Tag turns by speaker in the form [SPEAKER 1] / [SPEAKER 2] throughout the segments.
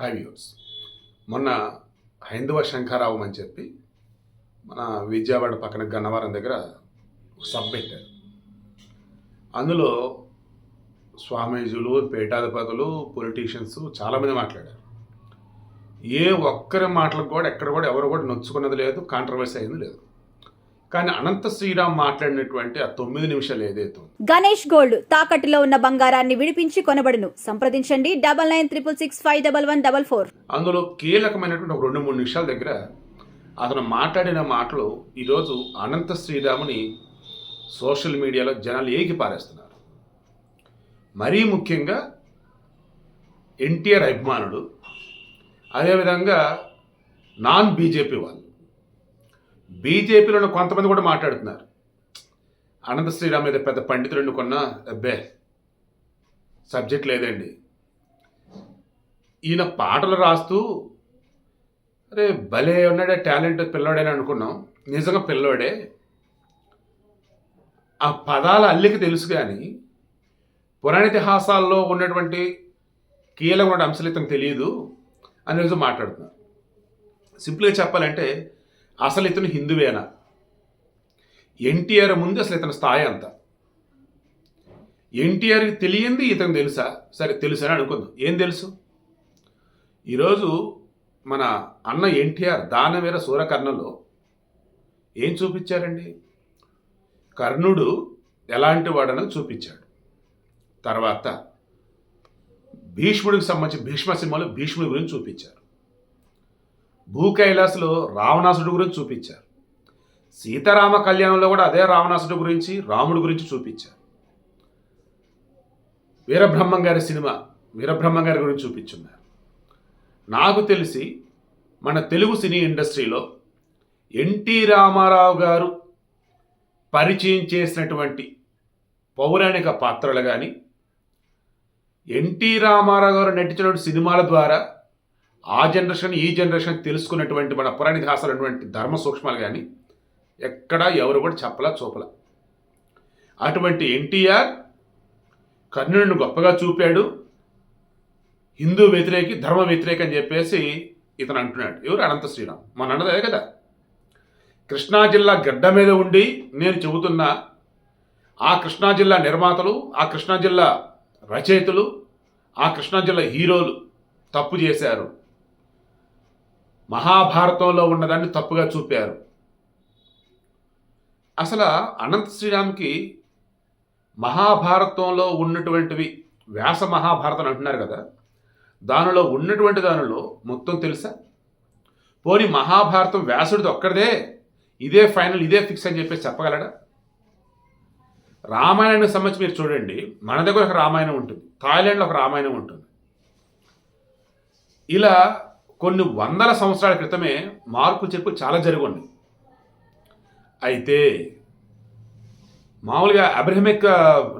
[SPEAKER 1] High views మొన్న హైందవ శంఖారావం అని చెప్పి మన విజయవాడ పక్కన గన్నవరం దగ్గర ఒక సబ్ పెట్టారు. అందులో స్వామీజులు పీఠాధిపతులు పొలిటీషియన్స్ చాలామంది మాట్లాడారు. ఏ ఒక్కరి మాటలకు కూడా ఎక్కడ కూడా ఎవరు కూడా నొచ్చుకున్నది లేదు కాంట్రవర్సీ అయింది లేదు. కానీ అనంత శ్రీరామ్ మాట్లాడినటువంటి ఆ తొమ్మిది నిమిషాలు ఏదైతే
[SPEAKER 2] గణేష్ గోల్డ్ తాకట్టులో ఉన్న బంగారాన్ని విడిపించి కొనబడును. సంప్రదించండి double nine triple six five double one double four.
[SPEAKER 1] అందులో కీలకమైనటువంటి ఒక రెండు మూడు నిమిషాల దగ్గర అతను మాట్లాడిన మాటలు ఈరోజు అనంత శ్రీరాముని సోషల్ మీడియాలో జనాలు ఏకి పారేస్తున్నారు. మరీ ముఖ్యంగా ఎన్టీఆర్ అభిమానుడు అదేవిధంగా నాన్ బీజేపీ వాళ్ళు. బీజేపీలో కొంతమంది కూడా మాట్లాడుతున్నారు. అనంత శ్రీరామ్ మీద పెద్ద పండితులను కొన్న అబ్బే సబ్జెక్ట్ లేదండి. ఈయన పాటలు రాస్తూ అరే భలే ఉన్నాడే టాలెంట్ పిల్లోడేని అనుకున్నాం. నిజంగా పిల్లోడే. ఆ పదాల అల్లిక తెలుసు కానీ పురాణ ఇతిహాసాల్లో ఉన్నటువంటి కీలకమైన అంశాలు ఇతను తెలియదు అని రోజు మాట్లాడుతున్నారు. సింపుల్గా చెప్పాలంటే అసలు ఇతను హిందువేనా? ఎన్టీఆర్ ముందు అసలు ఇతని స్థాయి అంత. ఎన్టీఆర్కి తెలియంది ఇతను తెలుసా? సరే తెలుసని అనుకుందాం. ఏం తెలుసు? ఈరోజు మన అన్న ఎన్టీఆర్ దానవీర సూరకర్ణలో ఏం చూపించారండి? కర్ణుడు ఎలాంటి వాడనో చూపించాడు. తర్వాత భీష్ముడికి సంబంధించి భీష్మ సినిమాలో భీష్ముడి గురించి చూపించారు. భూ రావణాసుడు గురించి చూపించారు. సీతారామ కళ్యాణంలో కూడా అదే రావణాసుడు గురించి రాముడి గురించి చూపించారు. వీరబ్రహ్మం గారి సినిమా వీరబ్రహ్మం గారి గురించి చూపించున్నారు. నాకు తెలిసి మన తెలుగు సినీ ఇండస్ట్రీలో ఎన్టీ రామారావు గారు పరిచయం చేసినటువంటి పౌరాణిక పాత్రలు కానీ ఎన్టీ రామారావు గారు నటించినటువంటి సినిమాల ద్వారా ఆ జనరేషన్ ఈ జనరేషన్ తెలుసుకున్నటువంటి మన పురాణ అటువంటి ధర్మ సూక్ష్మాలు కానీ ఎక్కడా ఎవరు కూడా చెప్పలా చూపలా. అటువంటి ఎన్టీఆర్ కర్ణుడిని గొప్పగా చూపాడు. హిందూ వ్యతిరేకి ధర్మ వ్యతిరేకి అని చెప్పేసి ఇతను అంటున్నాడు. ఎవరు? అనంత శ్రీరామ్. మన అన్నదే కదా. కృష్ణా జిల్లా గడ్డ మీద ఉండి నేను చెబుతున్నా ఆ కృష్ణా జిల్లా నిర్మాతలు ఆ కృష్ణా జిల్లా రచయితలు ఆ కృష్ణా జిల్లా హీరోలు తప్పు చేశారు. మహాభారతంలో ఉన్నదాన్ని తప్పుగా చూపారు. అసలు అనంత శ్రీరామ్కి మహాభారతంలో ఉన్నటువంటివి వ్యాస మహాభారతం అంటున్నారు కదా దానిలో ఉన్నటువంటి దానిలో మొత్తం తెలుసా? పోని మహాభారతం వ్యాసుడిది ఒక్కడిదే ఇదే ఫైనల్ ఇదే ఫిక్స్ అని చెప్పేసి చెప్పగలడా? రామాయణానికి సంబంధించి మీరు చూడండి మన దగ్గర ఒక రామాయణం ఉంటుంది థాయిలాండ్లో ఒక రామాయణం ఉంటుంది. ఇలా కొన్ని వందల సంవత్సరాల క్రితమే మార్పులు చెప్పు చాలా జరిగి ఉన్నాయి అయితే మామూలుగా అబ్రహమిక్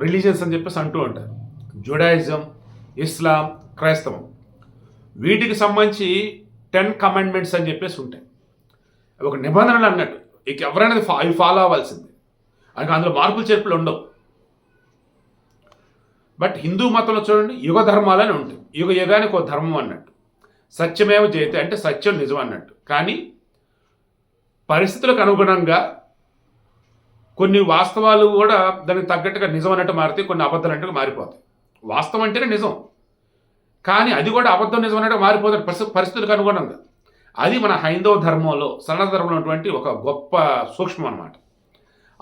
[SPEAKER 1] రిలీజియన్స్ అని చెప్పేసి అంటూ ఉంటారు. జుడాయిజం ఇస్లాం క్రైస్తవం. వీటికి సంబంధించి టెన్ కమాండ్మెంట్స్ అని చెప్పేసి ఉంటాయి. అవి ఒక నిబంధనలు అన్నట్టు. ఇక ఎవరైనా ఫా- అవి ఫాలో అవ్వాల్సింది. అది అందులో మార్పులు చేర్పులు ఉండవు. బట్ హిందూ మతంలో చూడండి యుగ ధర్మాలని ఉంటాయి. యుగ యుగానికి ఒక ధర్మం అన్నట్టు. సత్యమేవ జయతే అంటే సత్యం నిజం అన్నట్టు. కానీ పరిస్థితులకు అనుగుణంగా కొన్ని వాస్తవాలు కూడా దానికి తగ్గట్టుగా నిజం అన్నట్టు మారితే కొన్ని అబద్ధాలు అన్నట్టుగా మారిపోతాయి. వాస్తవం అంటేనే నిజం. కానీ అది కూడా అబద్ధం నిజం అన్నట్టు మారిపోతుంది పరిస్థితి పరిస్థితులకు అనుగుణంగా. అది మన హైందవ ధర్మంలో సనాతన ధర్మంలో ఉన్నటువంటి ఒక గొప్ప సూక్ష్మం అన్నమాట.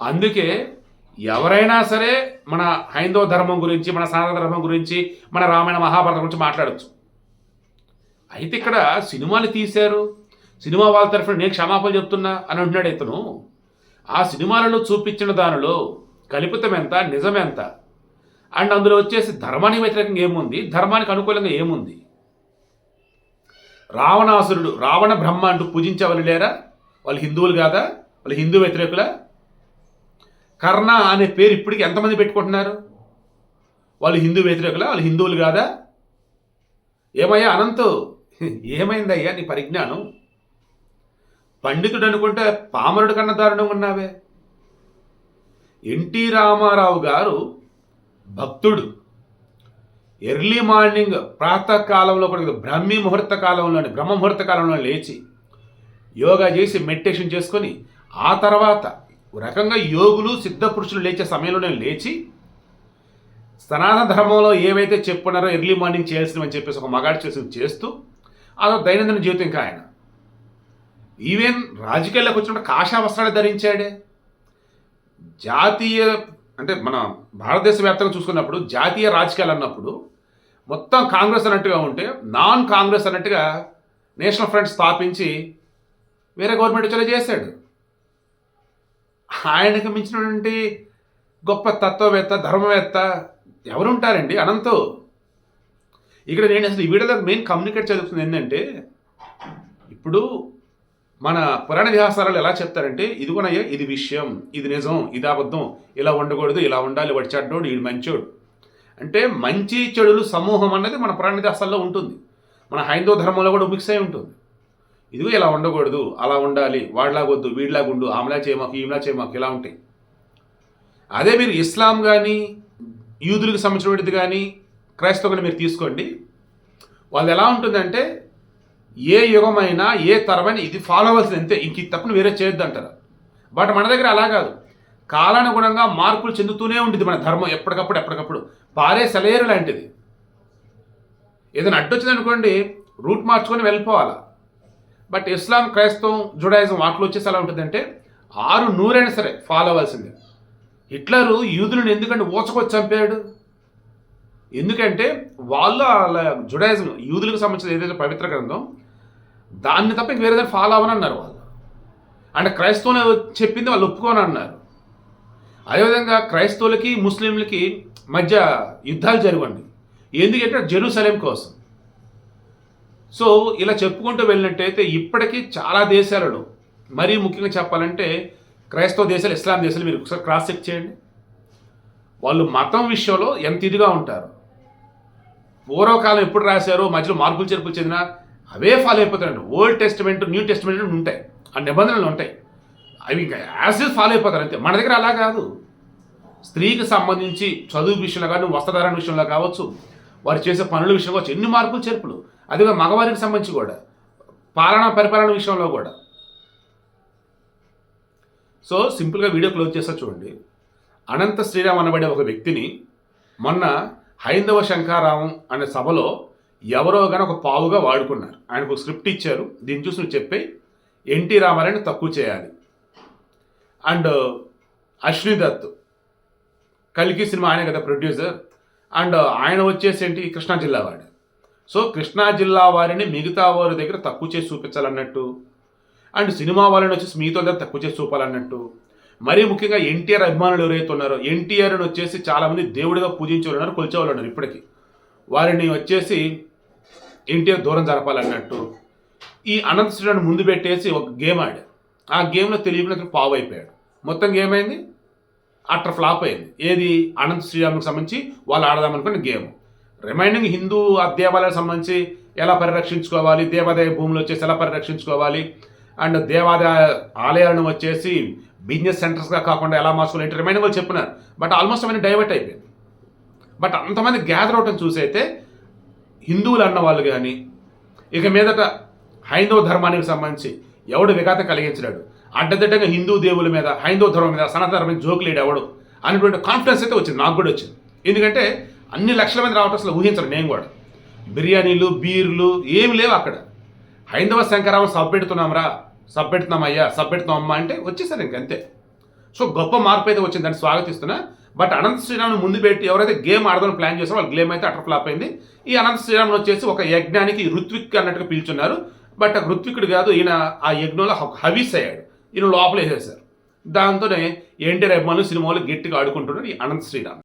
[SPEAKER 1] అందుకే ఎవరైనా సరే మన హైందవ ధర్మం గురించి మన సనాతన ధర్మం గురించి మన రామాయణ మహాభారతం గురించి మాట్లాడచ్చు. అయితే ఇక్కడ సినిమాలు తీశారు. సినిమా వాళ్ళ తరఫున నేను క్షమాపణ చెప్తున్నా అని అంటున్నాడు ఇతను. ఆ సినిమాలలో చూపించిన దానిలో కల్పితం ఎంత నిజం ఎంత? అండ్ అందులో వచ్చేసి ధర్మానికి వ్యతిరేకంగా ఏముంది? ధర్మానికి అనుకూలంగా ఏముంది? రావణాసురుడు రావణ బ్రహ్మ అంటూ పూజించే వాళ్ళు లేరా? వాళ్ళు హిందువులు కాదా? వాళ్ళు హిందూ వ్యతిరేకుల? కర్ణ అనే పేరు ఇప్పటికి ఎంతమంది పెట్టుకుంటున్నారు? వాళ్ళు హిందూ వ్యతిరేకుల? వాళ్ళు హిందువులు కాదా? ఏమయ్యా అనంతు? ఏమైందయ్యా నీ పరిజ్ఞానం? పండితుడు అనుకుంటే పామరుడు కన్నా దారుణం ఉన్నావే. ఎన్టీ రామారావు గారు భక్తుడు. ఎర్లీ మార్నింగ్ ప్రాతకాలంలో కూడా బ్రహ్మీ ముహూర్త కాలంలోని బ్రహ్మ ముహూర్త కాలంలో లేచి యోగా చేసి మెడిటేషన్ చేసుకొని ఆ తర్వాత రకంగా యోగులు సిద్ధ పురుషులు లేచే సమయంలోనే లేచి సనాతన ధర్మంలో ఏవైతే చెప్పున్నారో ఎర్లీ మార్నింగ్ చేయాల్సినవని చెప్పేసి ఒక మగాడు చేసి చేస్తూ అదో దైనందిన జీవితం ఇంకా ఆయన. ఈవెన్ రాజకీయాల్లోకి వచ్చినప్పుడు కాషా వస్త్రాలు ధరించాడే. జాతీయ అంటే మన భారతదేశ వ్యాప్తంగా చూసుకున్నప్పుడు జాతీయ రాజకీయాలు అన్నప్పుడు మొత్తం కాంగ్రెస్ అన్నట్టుగా ఉంటే నాన్ కాంగ్రెస్ అన్నట్టుగా నేషనల్ ఫ్రంట్ స్థాపించి వేరే గవర్నమెంట్ వచ్చేలా చేశాడు. ఆయనకు మించినటువంటి గొప్ప తత్వవేత్త ధర్మవేత్త ఎవరుంటారండి? అనంతో. ఇక్కడ నేను అసలు ఈ వీడియోలో మెయిన్ కమ్యూనికేట్ చదువుతుంది ఏంటంటే ఇప్పుడు మన పురాణ వ్యాసారాలు ఎలా చెప్తారంటే ఇదిగోనయ్యా ఇది విషయం ఇది నిజం ఇది అబద్ధం. ఇలా ఉండకూడదు ఇలా ఉండాలి వాడు చెడ్డోడు ఇది మంచోడు. అంటే మంచి చెడులు సమూహం అన్నది మన పురాణ వ్యాసాల్లో ఉంటుంది. మన హైందవ ధర్మంలో కూడా మిక్స్ అయి ఉంటుంది. ఇదిగో ఇలా ఉండకూడదు అలా ఉండాలి వాడిలాగొద్దు వీడిలాగుండు ఆమెలా చేయమాకు ఈమెలా చేయమాకు ఇలా ఉంటాయి. అదే మీరు ఇస్లాం కానీ యూదులకు సంబంధించినటువంటిది కానీ క్రైస్తవులు మీరు తీసుకోండి. వాళ్ళు ఎలా ఉంటుందంటే ఏ యుగమైనా ఏ తరమైన ఇది ఫాలో అవ్వాల్సింది అంతే. ఇంక ఇది తప్పని వేరే చేయొద్దు అంటారు బట్ మన దగ్గర అలా కాదు. కాలానుగుణంగా మార్పులు చెందుతూనే ఉంటుంది మన ధర్మం ఎప్పటికప్పుడు ఎప్పటికప్పుడు. పారే సెలయేరు లాంటిది. ఏదైనా అడ్డొచ్చింది అనుకోండి రూట్ మార్చుకొని వెళ్ళిపోవాలా? బట్ ఇస్లాం క్రైస్తవం జుడాయిజం వాటిలో వచ్చేసి ఎలా ఉంటుందంటే ఆరు నూరైనా సరే ఫాలో అవ్వాల్సిందే హిట్లరు యూదులను ఎందుకంటే ఊచకొచ్చి చంపాడు? ఎందుకంటే వాళ్ళు వాళ్ళ జుడాయిజం యూదులకు సంబంధించిన ఏదైతే పవిత్ర గ్రంథం దాన్ని తప్ప ఇంక వేరే దాన్ని ఫాలో అవ్వని అన్నారు వాళ్ళు. అంటే క్రైస్తవులు చెప్పింది వాళ్ళు ఒప్పుకోని అన్నారు అదేవిధంగా క్రైస్తవులకి ముస్లింలకి మధ్య యుద్ధాలు జరగండి ఎందుకంటే జెరూసలేం కోసం. సో ఇలా చెప్పుకుంటూ వెళ్ళినట్టయితే ఇప్పటికీ చాలా దేశాలలో మరీ ముఖ్యంగా చెప్పాలంటే క్రైస్తవ దేశాలు ఇస్లాం దేశాలు మీరు ఒకసారి క్రాస్ చెక్ చేయండి. వాళ్ళు మతం విషయంలో ఎంత ఇదిగా ఉంటారు. పూర్వకాలం ఎప్పుడు రాశారో మధ్యలో మార్పులు చేర్పులు చెందిన అవే ఫాలో అయిపోతారండి ఓల్డ్ టెస్ట్మెంట్ న్యూ టెస్ట్మెంట్ ఉంటాయి. ఆ నిబంధనలు ఉంటాయి. అవి ఇంకా యాజ్ ఫాలో అయిపోతారు అంతే. మన దగ్గర అలా కాదు. స్త్రీకి సంబంధించి చదువు విషయంలో కానీ వస్త్రధారణ విషయంలో కావచ్చు వారు చేసే పనుల విషయంలో కావచ్చు ఎన్ని మార్పులు చేర్పులు. అదిగా మగవారికి సంబంధించి కూడా పాలన పరిపాలన విషయంలో కూడా. సో సింపుల్గా వీడియో క్లోజ్ చేస్తా చూడండి. అనంత శ్రీరామ్ అనబడే ఒక వ్యక్తిని మొన్న హైందవ శంకారావం అనే సభలో ఎవరో కానీ ఒక పావుగా వాడుకున్నారు. ఆయనకు ఒక స్క్రిప్ట్ ఇచ్చారు. దీన్ని చూసి నువ్వు చెప్పి ఎన్టీ రామారాయణ తక్కువ చేయాలి. అండ్ అశ్విని దత్ కలికి సినిమా ఆయనే కదా ప్రొడ్యూసర్. అండ్ ఆయన వచ్చేసి ఏంటి? కృష్ణా జిల్లా వాడు. సో కృష్ణా జిల్లా వారిని మిగతా వారి దగ్గర తక్కువ చేసి చూపించాలన్నట్టు. అండ్ సినిమా వాళ్ళని వచ్చేసి మీతో దగ్గర తక్కువ చేసి చూపాలన్నట్టు. మరీ ముఖ్యంగా ఎన్టీఆర్ అభిమానులు ఎవరైతే ఉన్నారో ఎన్టీఆర్ని వచ్చేసి చాలామంది దేవుడిగా పూజించే వాళ్ళు ఉన్నారు ఉన్నారు ఇప్పటికీ. వారిని వచ్చేసి ఎన్టీఆర్ దూరం జరపాలన్నట్టు ఈ అనంత శ్రీరామ్ ముందు పెట్టేసి ఒక గేమ్ ఆడాడు. ఆ గేమ్లో తెలియకుండా పావు అయిపోయాడు. మొత్తం గేమ్ అయింది అట్టర్ ఫ్లాప్ అయింది. ఏది? అనంత శ్రీరామ్కి సంబంధించి వాళ్ళు ఆడదామనుకున్న గేమ్. రిమైనింగ్ హిందూ ఆ దేవాలయాలకు సంబంధించి ఎలా పరిరక్షించుకోవాలి? దేవాదాయ భూములు వచ్చేసి ఎలా పరిరక్షించుకోవాలి? అండ్ దేవాదాయ ఆలయాలను వచ్చేసి బిజినెస్ సెంటర్స్గా కాకుండా ఎలా మార్చుకోవాలి అంటే రిమైనింగ్ వాళ్ళు చెప్పినారు. బట్ ఆల్మోస్ట్ అవన్నీ డైవర్ట్ అయిపోయింది బట్ అంతమంది గ్యాదర్ అవటం చూసైతే హిందువులు అన్న వాళ్ళు కానీ ఇక మీదట హైందవ ధర్మానికి సంబంధించి ఎవడు విఘాతం కలిగించలేడు. అడ్డదిడ్డంగా హిందూ దేవుల మీద హైందవ ధర్మం మీద సనాతన ధర్మం జోకులేడు ఎవడు అనేటువంటి కాన్ఫిడెన్స్ అయితే వచ్చింది. నాకు కూడా వచ్చింది. ఎందుకంటే అన్ని లక్షల మంది రావటం అసలు ఊహించరు నేను కూడా. బిర్యానీలు బీర్లు ఏమి లేవు అక్కడ. హైందవ శంకరావం సబ్ పెడుతున్నాంరా సబ్ అయ్యా సబ్ పెడుతున్నామమ్మా అంటే వచ్చేసారు ఇంకంతే సో గొప్ప మార్పు అయితే వచ్చింది దాన్ని స్వాగతిస్తున్నా. బట్ అనంత శ్రీరామ్ని ముందు పెట్టి ఎవరైతే గేమ్ ఆడదామని ప్లాన్ చేస్తారో వాళ్ళ గేమ్ అయితే అటర్ ఫ్లాప్ అయింది. ఈ అనంత శ్రీరామ్ వచ్చేసి ఒక యజ్ఞానికి ఋత్విక్ అన్నట్టుగా పిలుచున్నారు. బట్ ఆ ఋత్వికుడు కాదు ఈయన ఆ యజ్ఞంలో హవీస్ అయ్యాడు. ఈయన లోపల వేసేసారు దాంతోనే ఎన్టీఆర్ అభిమానులు సినిమాలు గట్టిగా ఆడుకుంటున్నారు ఈ అనంత శ్రీరామ్